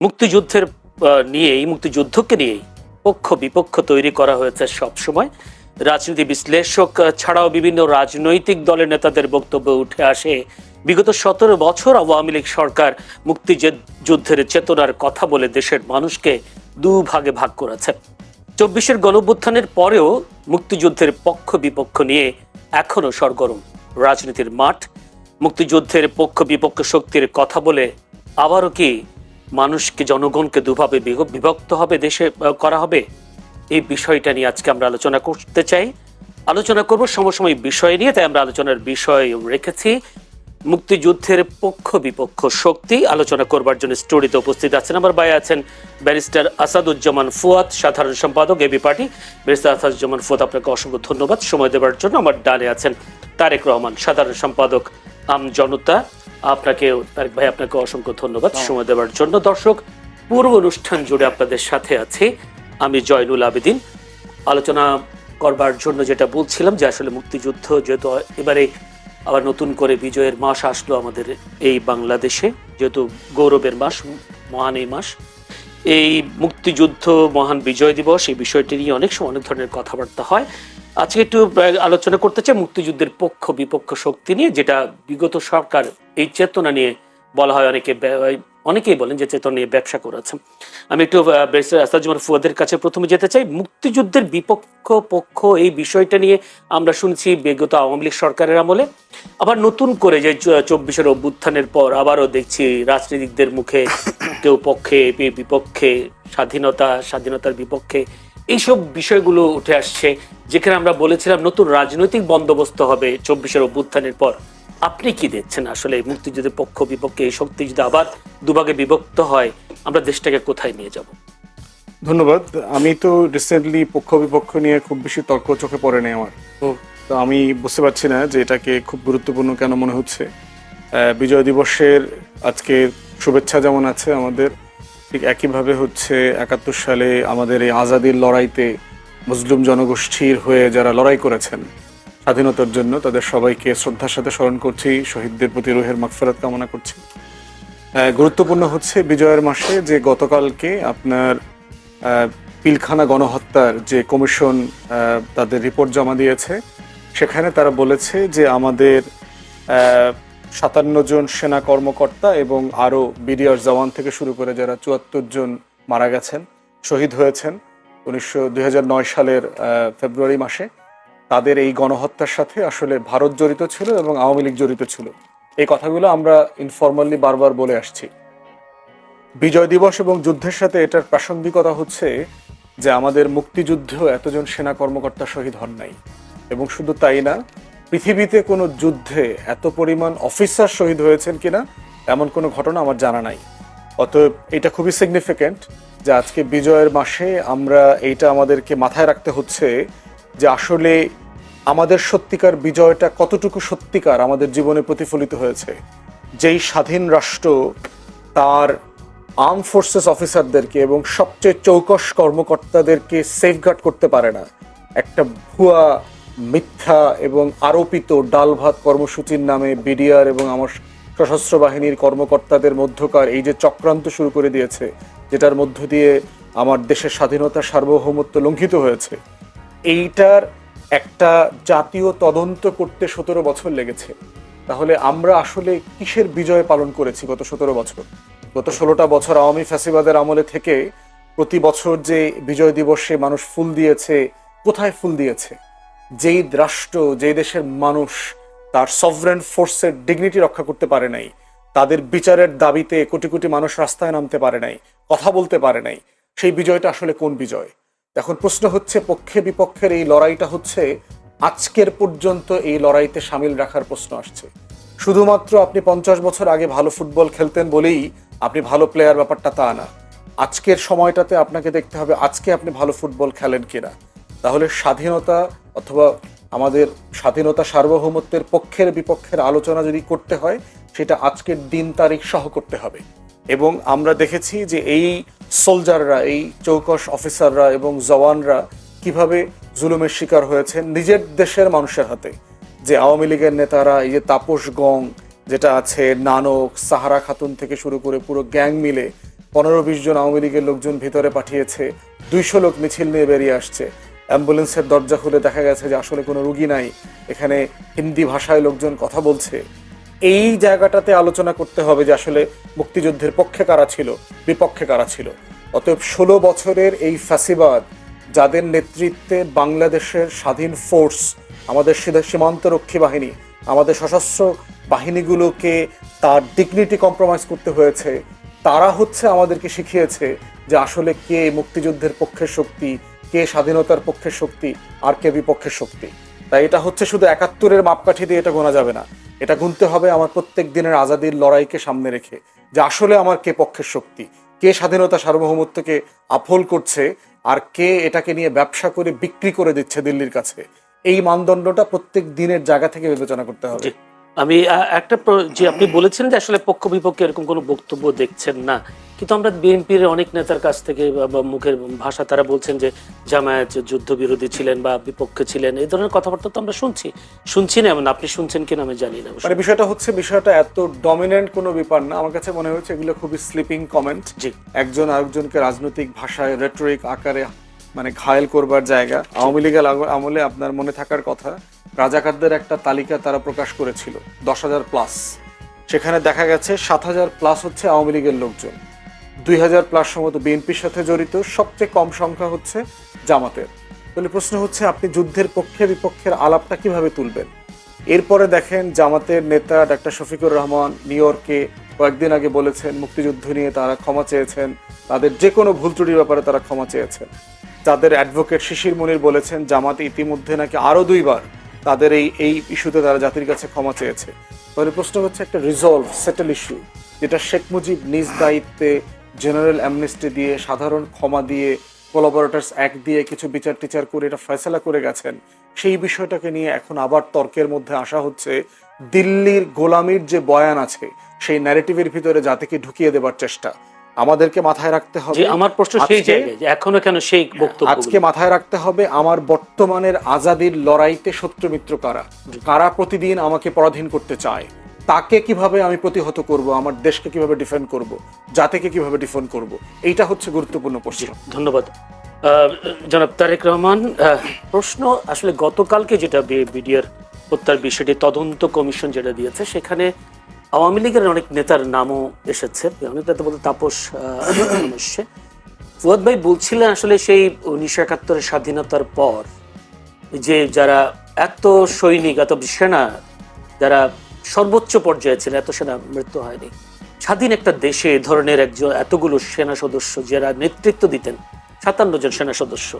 মুক্তিযুদ্ধের নিয়েই, মুক্তিযুদ্ধকে নিয়েই পক্ষ বিপক্ষ তৈরি করা হয়েছে সব সময় রাজনীতি বিশ্লেষক ছাড়াও বিভিন্ন রাজনৈতিক দলের নেতাদের বক্তব্য উঠে আসে। বিগত সতেরো বছর আওয়ামী লীগ সরকার মুক্তিযুদ্ধের চেতনার কথা বলে দেশের মানুষকে দুভাগে ভাগ করেছে। চব্বিশের গণঅভ্যুত্থানের পরেও মুক্তিযুদ্ধের পক্ষ বিপক্ষ নিয়ে এখনও সরগরম। রাজনীতির মাঠ, মুক্তিযুদ্ধের পক্ষ বিপক্ষ শক্তির কথা বলে আবারও কি মানুষকে জনগণকে দুভাবে বিভক্ত হবে, দেশে করা হবে? এই বিষয়টা নিয়ে আজকে আমরা আলোচনা করতে চাই। আলোচনা করব সমসাময়িক বিষয় নিয়ে, তাই আমরা আলোচনার বিষয় রেখেছি। মুক্তিযুদ্ধের পক্ষ বিপক্ষ শক্তি। আলোচনা করবার জন্য স্টুডিওতে উপস্থিত আছেন আমার ভাই আছেন ব্যারিস্টার আসাদুজ্জামান ফুয়াদ, সাধারণ সম্পাদক AB party. Barrister Asaduzzaman Fuad, আপনাকে অসংখ্য ধন্যবাদ। সময় দেওয়ার জন্য আমার ডানে আছেন তারেক রহমান, সাধারণ সম্পাদক আম জনতা আপনাকে তারেক ভাই আপনাকে অসংখ্য ধন্যবাদ সময় দেওয়ার জন্য। দর্শক পূর্ব অনুষ্ঠান জুড়ে আপনাদের সাথে আছি আমি জয়নুল আবেদিন। আলোচনা করবার জন্য যেটা বলছিলাম যে আসলে মুক্তিযুদ্ধ যেহেতু এবারে আবার নতুন করে বিজয়ের মাস আসলো আমাদের এই বাংলাদেশে যেহেতু গৌরবের মাস মহান এই মাস। এই মুক্তিযুদ্ধ মহান বিজয় দিবস এই বিষয়টি নিয়ে অনেক সময় অনেক ধরনের কথাবার্তা হয়। আজকে একটু আলোচনা করতে চাই মুক্তিযুদ্ধের পক্ষ বিপক্ষ শক্তি নিয়ে, যেটা বিগত সরকার এই চেতনা নিয়ে বলা হয়, অনেকে অনেকেই বলেন যে চেতনা নিয়ে ব্যবসা করেছে। আমি একটু ব্যারিস্টার ফুয়াদের কাছে প্রথমে যেতে চাই, মুক্তিযুদ্ধের বিপক্ষ পক্ষ এই বিষয়টা নিয়ে আমরা শুনছি বিগত আওয়ামী লীগ সরকারের আমলে। আবার নতুন করে যে চব্বিশের অভ্যুত্থানের পর আবারও দেখছি রাজনীতিকদের মুখে কেউ পক্ষে, বিপক্ষে, স্বাধীনতা, স্বাধীনতার বিপক্ষে এইসব বিষয়গুলো উঠে আসছে যেখানে আমরা বলেছিলাম নতুন রাজনৈতিক বন্দোবস্ত হবে চব্বিশের অভ্যুত্থানের পর। আপনি কি দেখছেন আসলে এই মুক্তিযুদ্ধের পক্ষ বিপক্ষে এই শক্তি যদি আবার দুভাগে বিভক্ত হয় আমরা দেশটাকে কোথায় নিয়ে যাব? ধন্যবাদ। আমি তো রিসেন্টলি পক্ষ বিপক্ষ নিয়ে খুব বেশি তর্ক চোখে পড়ে নেই আমার। তো আমি বুঝতে পারছি না যে এটাকে খুব গুরুত্বপূর্ণ কেন মনে হচ্ছে। আহ, বিজয় দিবসের আজকে শুভেচ্ছা যেমন আছে আমাদের ঠিক একইভাবে হচ্ছে একাত্তর সালে আমাদের এই আজাদির লড়াইতে মুসলিম জনগোষ্ঠীর হয়ে যারা লড়াই করেছেন স্বাধীনতার জন্য, তাদের সবাইকে শ্রদ্ধার সাথে স্মরণ করছি, শহীদদের প্রতি রোহের মাগফেরাত কামনা করছি। গুরুত্বপূর্ণ হচ্ছে বিজয়ের মাসে যে গতকালকে আপনার পিলখানা গণহত্যার যে কমিশন তাদের রিপোর্ট জমা দিয়েছে, সেখানে তারা বলেছে যে আমাদের সাতান্ন জন সেনা কর্মকর্তা এবং আরও বিডিআর জওয়ান থেকে শুরু করে যারা চুয়াত্তর জন মারা গেছেন, শহীদ হয়েছেন উনিশশো, দুই সালের ফেব্রুয়ারি মাসে। তাদের এই গণহত্যার সাথে আসলে ভারত জড়িত ছিল এবং আওয়ামী লীগ জড়িত ছিল। এই কথাগুলো আমরা ইনফর্মালি বারবার বলে আসছি। বিজয় দিবস এবং যুদ্ধের সাথে এটার প্রাসঙ্গিকতা হচ্ছে যে আমাদের মুক্তিযুদ্ধেও এতজন সেনা কর্মকর্তা শহীদ হন নাই। এবং শুধু তাই না পৃথিবীতে কোনো যুদ্ধে এত পরিমাণ অফিসার শহীদ হয়েছেন কিনা, এমন কোনো ঘটনা আমার জানা নাই। অতএব এটা খুবই সিগনিফিক্যান্ট যে আজকে বিজয়ের মাসে আমরা এইটা আমাদেরকে মাথায় রাখতে হচ্ছে যে আসলে আমাদের সত্যিকার বিজয়টা কতটুকু সত্যিকার আমাদের জীবনে প্রতিফলিত হয়েছে। যেই স্বাধীন রাষ্ট্র তার আর্ম ফোর্সেস অফিসারদেরকে এবং সবচেয়ে চৌকস কর্মকর্তাদেরকে সেফগার্ড করতে পারে না। একটা ভুয়া মিথ্যা এবং আরোপিত ডাল ভাত কর্মসূচির নামে বিডিআর এবং আমার সশস্ত্র বাহিনীর কর্মকর্তাদের মধ্যকার এই যে চক্রান্ত শুরু করে দিয়েছে, যেটার মধ্য দিয়ে আমার দেশের স্বাধীনতা সার্বভৌমত্ব লঙ্ঘিত হয়েছে, এইটার একটা জাতীয় তদন্ত করতে সতেরো বছর লেগেছে। তাহলে আমরা আসলে কিসের বিজয় পালন করেছি গত সতেরো বছর? গত ষোলোটা বছর আওয়ামী ফ্যাসিবাদের আমলে থেকে প্রতি বছর যে বিজয় দিবসে মানুষ ফুল দিয়েছে, কোথায় ফুল দিয়েছে? যেই রাষ্ট্র, যেই দেশের মানুষ তার সভরেন ফোর্সের ডিগনিটি রক্ষা করতে পারে নাই, তাদের বিচারের দাবিতে কোটি কোটি মানুষ রাস্তায় নামতে পারে নাই, কথা বলতে পারে নাই, সেই বিজয়টা আসলে কোন বিজয়? এখন প্রশ্ন হচ্ছে পক্ষে বিপক্ষের এই লড়াইটা হচ্ছে, আজকের পর্যন্ত এই লড়াইতে সামিল রাখার প্রশ্ন আসছে। শুধুমাত্র আপনি পঞ্চাশ বছর আগে ভালো ফুটবল খেলতেন বলেই আপনি ভালো প্লেয়ার ব্যাপারটা তা না। আজকের সময়টাতে আপনাকে দেখতে হবে, আজকে আপনি ভালো ফুটবল খেলেন কিনা। তাহলে স্বাধীনতা অথবা আমাদের স্বাধীনতা সার্বভৌমত্বের পক্ষের বিপক্ষের আলোচনা যদি করতে হয়, সেটা আজকের দিন তারিখ সহ করতে হবে। এবং আমরা দেখেছি যে এই সোলজাররা, এই চৌকশ অফিসাররা এবং জওয়ানরা কীভাবে জুলুমের শিকার হয়েছেন নিজের দেশের মানুষের হাতে। যে আওয়ামী লীগের নেতারা, এই যে তাপস গং, যেটা আছে নানক, সাহারা খাতুন থেকে শুরু করে পুরো গ্যাং মিলে পনেরো বিশ জন আওয়ামী লীগের লোকজন ভিতরে পাঠিয়েছে, দুইশো লোক মিছিল নিয়ে বেরিয়ে আসছে। অ্যাম্বুলেন্সের দরজা খুলে দেখা গেছে যে আসলে কোনো রুগী নাই। এখানে হিন্দি ভাষায় লোকজন কথা বলছে। এই জায়গাটাতে আলোচনা করতে হবে যে আসলে মুক্তিযুদ্ধের পক্ষে কারা ছিল, বিপক্ষে কারা ছিল। অতএব ষোলো বছরের এই ফ্যাসিবাদ, যাদের নেতৃত্বে বাংলাদেশের স্বাধীন ফোর্স, আমাদের সীমা- সীমান্তরক্ষী বাহিনী, আমাদের সশস্ত্র বাহিনীগুলোকে তার ডিগনিটি কম্প্রোমাইজ করতে হয়েছে, তারা হচ্ছে আমাদেরকে শিখিয়েছে যে আসলে কে মুক্তিযুদ্ধের পক্ষের শক্তি কে স্বাধীনতার পক্ষের শক্তি আর কে বিপক্ষের শক্তি? তাই এটা হচ্ছে শুধু একাত্তরের মাপকাঠি দিয়ে এটা গোনা যাবে না। এটা গুনতে হবে আমার প্রত্যেক দিনের আজাদির লড়াইকে সামনে রেখে যে আসলে আমার কে পক্ষের শক্তি, কে স্বাধীনতা সার্বভৌমত্বকে আফল করছে আর কে এটাকে নিয়ে ব্যবসা করে বিক্রি করে দিচ্ছে দিল্লির কাছে। এই মানদণ্ডটা প্রত্যেক দিনের জায়গা থেকে বিবেচনা করতে হবে। আমি একটা যে আপনি বলেছেন যে আসলে পক্ষ বিপক্ষে এরকম কোনো বক্তব্য দেখছেন না কিন্তু আমরা বিএনপির অনেক নেতার কাছ থেকে মুখের ভাষা তারা বলছেন যে জামায়াত যুদ্ধ বিরোধী ছিলেন বা বিপক্ষে ছিলেন এই ধরনের কথাবার্তা তো আমরা শুনছি। শুনছি না এমন আপনি শুনছেন কিনা আমি জানি না। মানে বিষয়টা হচ্ছে বিষয়টা এত ডমিনেন্ট কোনো ব্যাপার না। আমার কাছে মনে হচ্ছে এগুলো খুবই স্লিপিং কমেন্ট জি। একজন আরেকজনকে রাজনৈতিক ভাষায় রেটরিক আকারে মানে ঘায়েল করবার জায়গা। আওয়ামী লীগের আমলে আপনার মনে থাকার কথা, রাজাকারদের একটা তালিকা তারা প্রকাশ করেছিল, দশ হাজার প্লাস সেখানে দেখা গেছে সাত হাজার প্লাস হচ্ছে আওয়ামী লীগের লোকজন। দুই হাজার প্লাস সম্ভবত বিএনপির সাথে জড়িত, সবচেয়ে কম সংখ্যা হচ্ছে জামাতের। তাহলে প্রশ্ন হচ্ছে, আপনি যুদ্ধের পক্ষে বিপক্ষের আলাপটা কীভাবে তুলবেন? এরপরে দেখেন জামাতের নেতা ডাক্তার শফিকুর রহমান নিউ ইয়র্কে কয়েকদিন আগে বলেছেন, মুক্তিযুদ্ধ নিয়ে তারা ক্ষমা চেয়েছেন, তাদের যে কোনো ভুল ত্রুটির ব্যাপারে তারা ক্ষমা চেয়েছেন। তাদের অ্যাডভোকেট শিশির মনির বলেছেন, জামাতে ইতিমধ্যে নাকি আরও দুইবার তাদের এই এই ইস্যুতে তারা জাতির কাছে ক্ষমা চেয়েছে। তাহলে প্রশ্ন হচ্ছে একটা রিজলভ সেটেল ইস্যু, যেটা শেখ মুজিব নিজ দায়িত্বে জেনারেল অ্যামনেস্টি দিয়ে সাধারণ ক্ষমা দিয়ে কোলাবোরেটার্স অ্যাক্ট দিয়ে কিছু বিচার টিচার করে এটা ফয়সলা করে গেছেন, সেই বিষয়টাকে নিয়ে এখন আবার তর্কের মধ্যে আসা হচ্ছে। দিল্লির গোলামির যে বয়ান আছে, সেই ন্যারেটিভের ভিতরে জাতিকে ঢুকিয়ে দেবার চেষ্টা। আমাদেরকে মাথায় রাখতে হবে আমার প্রশ্ন সেই জায়গায় যে এখনও কেন সেই বক্তব্য আজকে মাথায় রাখতে হবে আমার বর্তমানের আজাদির লড়াইতে শত্রু মিত্র কারা? কারা প্রতিদিন আমাকে পরাধীন করতে চায়? তাকে কীভাবে আমি প্রতিহত করব? আমার দেশকে কীভাবে ডিফেন্ড করব? জাতিকে কীভাবে ডিফেন্ড করব? এইটা হচ্ছে গুরুত্বপূর্ণ প্রশ্ন। ধন্যবাদ। জনাব তারেক রহমান প্রশ্ন আসলে গতকালকে যেটা বিডিআর হত্যার বিষয়টি তদন্ত কমিশন যেটা দিয়েছে সেখানে আওয়ামী লীগের অনেক নেতার নামও এসেছে। অনেক নেতা বলতে তাপস এসছে। ফুয়াদ ভাই বলছিলেন আসলে সেই উনিশশো একাত্তরের স্বাধীনতার পর যে যারা এত সৈনিক, এত সেনা, যারা সর্বোচ্চ পর্যায়ে ছিল এত সেনা মৃত্যু হয়নি। স্বাধীন একটা দেশে এ ধরনের একজন এতগুলো সেনা সদস্য যারা নেতৃত্ব দিতেন, সাতান্ন জন সেনা সদস্য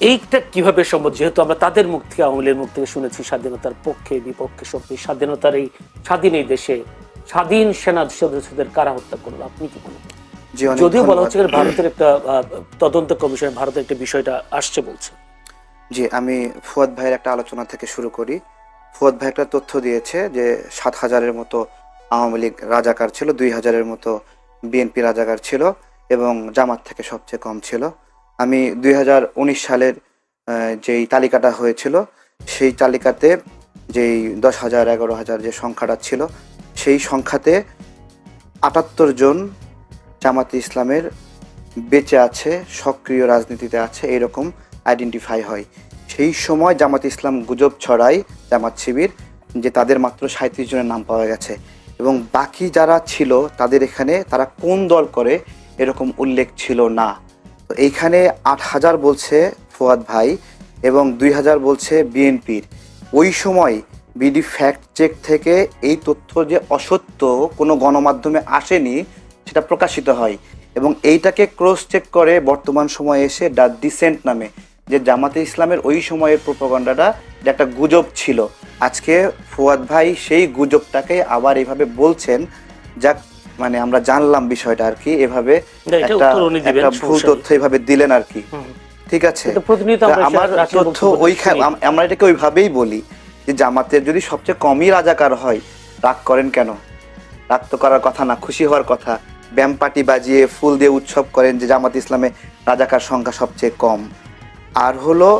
এইটা কীভাবে সম্ভব? যেহেতু আমরা তাদের মুখ থেকে আওয়ামী লীগের মুখ থেকে শুনেছি স্বাধীনতার পক্ষে বিপক্ষে শক্তি স্বাধীনতার এই স্বাধীন এই দেশে স্বাধীন সেনা সদস্যদের কারা হত্যা করল আপনি কি অনেক যদিও বলা হচ্ছে ভারতের একটা তদন্ত কমিশন ভারতের একটা বিষয়টা আসছে বলছে। জি আমি ফুয়াদ ভাইয়ের একটা আলোচনা থেকে শুরু করি। ফুয়াদ ভাই একটা তথ্য দিয়েছে যে সাত হাজারের মতো আওয়ামী লীগ রাজাকার ছিল দুই হাজারের মতো বিএনপি রাজাকার ছিল এবং জামাত থেকে সবচেয়ে কম ছিল। আমি দুই হাজার উনিশ সালের যেই তালিকাটা হয়েছিল, সেই তালিকাতে যেই দশ হাজার এগারো হাজার যে সংখ্যাটা ছিল, সেই সংখ্যাতে আটাত্তর জন জামাতে ইসলামের বেঁচে আছে, সক্রিয় রাজনীতিতে আছে এরকম আইডেন্টিফাই হয়। সেই সময় জামাত ইসলাম গুজব ছড়ায় জামাত শিবির, যে তাদের মাত্র সাঁত্রিশ জনের নাম পাওয়া গেছে। এবং বাকি যারা ছিল, তাদের এখানে তারা কোন দল করে, এরকম উল্লেখ ছিল না। এইখানে আট হাজার বলছে ফুয়াদ ভাই এবং দুই হাজার বলছে বিএনপির। ওই সময় বিডি ফ্যাক্ট চেক থেকে এই তথ্য যে অসত্য কোনো গণমাধ্যমে আসেনি, সেটা প্রকাশিত হয় এবং এইটাকে ক্রস চেক করে বর্তমান সময়ে এসে দ্য ডিসেন্ট নামে, যে জামাতে ইসলামের ওই সময়ের প্রোপাগান্ডাটা যে একটা গুজব ছিল। আজকে ফুয়াদ ভাই সেই গুজবটাকে আবার এইভাবে বলছেন, যাক মানে আমরা জানলাম বিষয়টা আর কি এভাবে একটা ভুল তথ্য এইভাবে দিলেন আর কি। ঠিক আছে? আমরা তথ্য ওইখানে আমরা এটাকে ওইভাবেই বলি যে জামাতের যদি সবচেয়ে কমই রাজাকার হয় রাগ করেন কেন? রাগ তো করার কথা না খুশি হওয়ার কথা। ব্যাম পার্টি বাজিয়ে ফুল দিয়ে উৎসব করেন যে জামাত ইসলামে রাজাকার সংখ্যা সবচেয়ে কম। আর হলো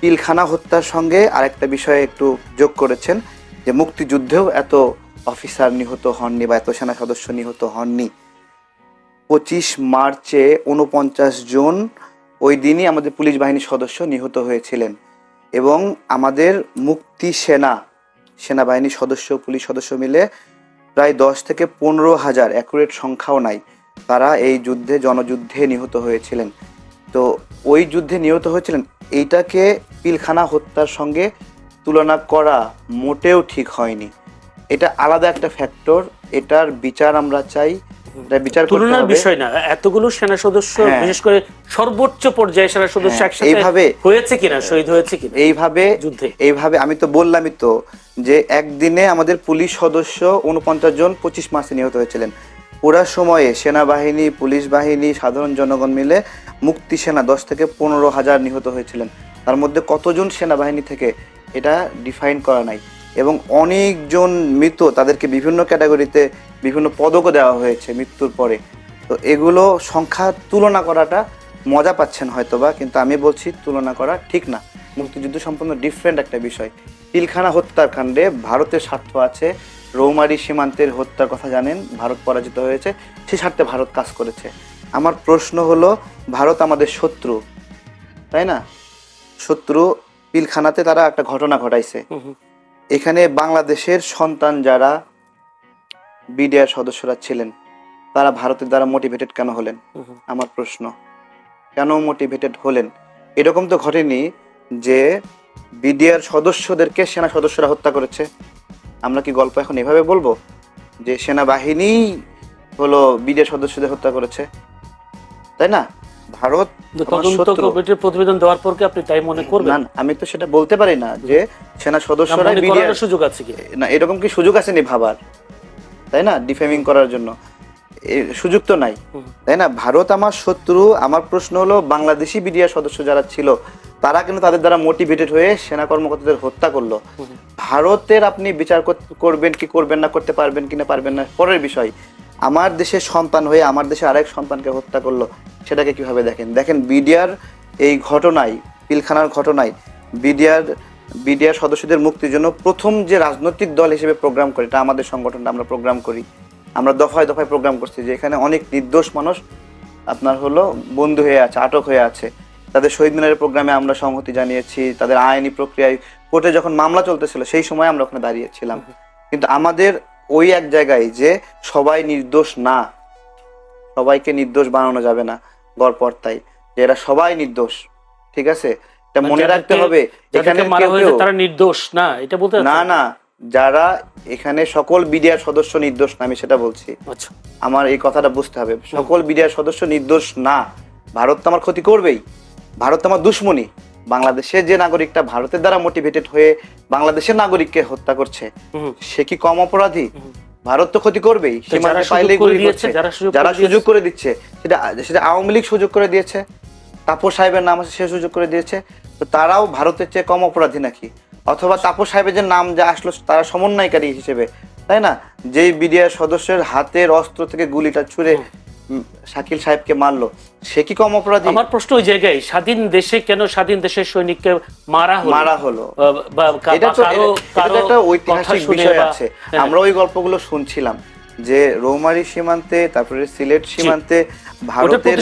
পিলখানা হত্যার সঙ্গে আরেকটা বিষয়ে একটু যোগ করেছেন যে মুক্তিযুদ্ধেও এত অফিসার নিহত হননি বা এত সেনা সদস্য নিহত হননি। পঁচিশ মার্চে উনপঞ্চাশ জন ওই দিনই আমাদের পুলিশ বাহিনীর সদস্য নিহত হয়েছিলেন এবং আমাদের মুক্তি সেনা, সেনাবাহিনীর সদস্য, পুলিশ সদস্য মিলে প্রায় দশ থেকে পনেরো হাজার অ্যাকুরেট সংখ্যাও নাই, তারা এই যুদ্ধে, জনযুদ্ধে নিহত হয়েছিলেন। তো ওই যুদ্ধে নিহত হয়েছিলেন, এইটাকে পিলখানা হত্যার সঙ্গে তুলনা করা মোটেও ঠিক হয়নি। এটা আলাদা একটা ফ্যাক্টর এটার বিচার আমরা চাই এটা বিচার তুলনার বিষয় না এতগুলো সেনা সদস্য হ্যাঁ। বিশেষ করে সর্বোচ্চ পর্যায়ে সেনা সদস্য হ্যাঁ, একসাথে এইভাবে- হয়েছে কিনা শহীদ হয়েছে কিনা এইভাবে যুদ্ধে? এইভাবে আমি তো বললামই তো যে একদিনে আমাদের পুলিশ সদস্য উনপঞ্চাশ জন পঁচিশ মাসে নিহত হয়েছিলেন। পুরা সময়ে সেনাবাহিনী পুলিশ বাহিনী সাধারণ জনগণ মিলে মুক্তি সেনা দশ থেকে পনেরো হাজার নিহত হয়েছিলেন। তার মধ্যে কতজন সেনাবাহিনী থেকে এটা ডিফাইন করা নাই। এবং অনেকজন মৃত তাদেরকে বিভিন্ন ক্যাটাগরিতে বিভিন্ন পদকও দেওয়া হয়েছে মৃত্যুর পরে। তো এগুলো সংখ্যা তুলনা করাটা মজা পাচ্ছেন হয়তোবা, কিন্তু আমি বলছি তুলনা করা ঠিক না। মুক্তিযুদ্ধ সম্পূর্ণ ডিফারেন্ট একটা বিষয়। পিলখানা হত্যাকাণ্ডে ভারতের স্বার্থ আছে, রৌমারি সীমান্তের হত্যার কথা জানেন, ভারত পরাজিত হয়েছে, সে স্বার্থে ভারত কাজ করেছে। আমার প্রশ্ন হলো, ভারত আমাদের শত্রু, তাই না? শত্রু, পিলখানাতে তারা একটা ঘটনা ঘটাইছে। এখানে বাংলাদেশের সন্তান যারা বিডিআর সদস্যরা ছিলেন তারা ভারতের দ্বারা মোটিভেটেড কেন হলেন। আমার প্রশ্ন। কেন মোটিভেটেড হলেন? এরকম তো ঘটেনি যে বিডিআর সদস্যদেরকে সেনা সদস্যরা হত্যা করেছে। আমরা কি গল্প এখন এভাবে বলব? যে সেনাবাহিনী হলো বিডিআর সদস্যদের হত্যা করেছে। তাই না? ভারত তদন্ত কমিটির প্রতিবেদন দেওয়ার পর কি আপনি তাই মনে করবেন? না আমি তো সেটা বলতে পারি না যে সেনা সদস্যরা বিডিআর সুযোগ আছে কি? না এরকম কি সুযোগ আছে নি ভাবার? তাই না? ডিফেমিং করার জন্য। সুযোগ তো নাই। তাই না? ভারত আমার শত্রু। আমার প্রশ্ন হলো বাংলাদেশি বিডিআর সদস্য যারা ছিল তারা কিন্তু তাদের দ্বারা মোটিভেটেড হয়ে সেনা কর্মকর্তাদের হত্যা করল? ভারতের আপনি বিচার করবেন কি করবেন না করতে পারবেন কি না পারবেন না পরের বিষয়। আমার দেশের সন্তান হয়ে আমার দেশে আরেক সন্তানকে হত্যা করল সেটাকে কীভাবে দেখেন? দেখেন বিডিআর এই ঘটনায় পিলখানার ঘটনায় বিডিআর বিডিআর সদস্যদের মুক্তির জন্য প্রথম যে রাজনৈতিক দল হিসেবে প্রোগ্রাম করে এটা আমাদের সংগঠনটা আমরা প্রোগ্রাম করি। আমরা দফায় দফায় প্রোগ্রাম করছি যে এখানে অনেক নির্দোষ মানুষ আপনার হলো বন্ধু হয়ে আছে আটক হয়ে আছে। তাদের শহীদ মিনারের প্রোগ্রামে আমরা সংহতি জানিয়েছি তাদের আইনি প্রক্রিয়ায় কোর্টে যখন মামলা চলতেছিল সেই সময় আমরা ওখানে দাঁড়িয়েছিলাম। কিন্তু আমাদের ওই এক জায়গায় যে সবাই নির্দোষ না সবাইকে নির্দোষ বানানো যাবে না গড়পড়তাই যে এরা সবাই নির্দোষ ঠিক আছে? এটা মনে রাখতে হবে এখানে তারা নির্দোষ না এটা বলতে না না যারা এখানে সকল বিডিআর সদস্য নির্দোষ না আমি সেটা বলছি। আচ্ছা। আমার এই কথাটা বুঝতে হবে সকল বিডিআর সদস্য নির্দোষ না ভারত তো আমার ক্ষতি করবেই ভারত তো আমার দুশ্মনী। বাংলাদেশের যে নাগরিকটা ভারতের দ্বারা মোটিভেটেড হয়ে বাংলাদেশের নাগরিককে হত্যা করছে সে কি কম অপরাধী? ভারত তো ক্ষতি করবেই। সীমান্তে যারা সুযোগ পাইলেই করে গুলি করছে। যারা সুযোগ করে দিয়েছে। সুযোগ করে দিচ্ছে সেটা সেটা আওয়ামী লীগ সুযোগ করে দিয়েছে তাপস সাহেবের নাম আছে সে সুযোগ করে দিয়েছে। তো তারাও ভারতের চেয়ে কম অপরাধী নাকি? অথবা তাপস সাহেবের যে নাম যা আসলো তারা সমন্বয়কারী হিসেবে তাই না? যেই বিডিআর সদস্যের হাতের অস্ত্র থেকে গুলিটা ছুঁড়ে শাকিল সাহেবকে মারলো সে কি কম অপরাধী? আমার প্রশ্ন ওই জায়গায় স্বাধীন দেশে কেন স্বাধীন দেশের সৈনিককে মারা হলো? মারা হলো। এটা তো একটা ঐতিহাসিক বিষয় আছে। হ্যাঁ। আমরা ওই গল্পগুলো শুনছিলাম যে রৌমারি সীমান্তে তারপরে সিলেট সীমান্তে ভারতের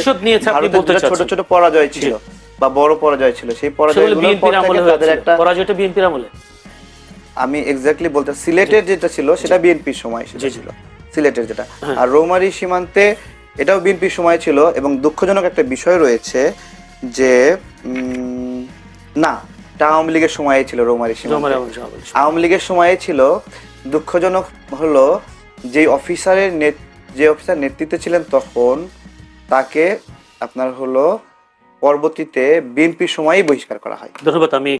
ছোট ছোট পরাজয় ছিল বা বড় পরাজয় ছিল। সেই সেগুলো পরাজয়গুলোর পর বিএনপির আমলে তাদের একটা পরাজয়টা বিএনপির আমলে। আমি এক্স্যাক্টলি বলতে সিলেটের যেটা ছিল সেটা বিএনপির সময় সেটা। ছিল। সিলেটের যেটা। হ্যাঁ। আর রৌমারি সীমান্তে এটাও বিএনপির সময় ছিল এবং দুঃখজনক একটা বিষয় রয়েছে যে না এটা আওয়ামী লীগের সময় ছিল রোমারি আওয়ামী লীগের সময়ে ছিল। দুঃখজনক হলো যে অফিসারের যে অফিসার নেতৃত্বে ছিলেন তখন তাকে আপনার হলো পরবর্তীতে বিএনপির সময়ই বহিষ্কার করা হয়। ধন্যবাদ আমি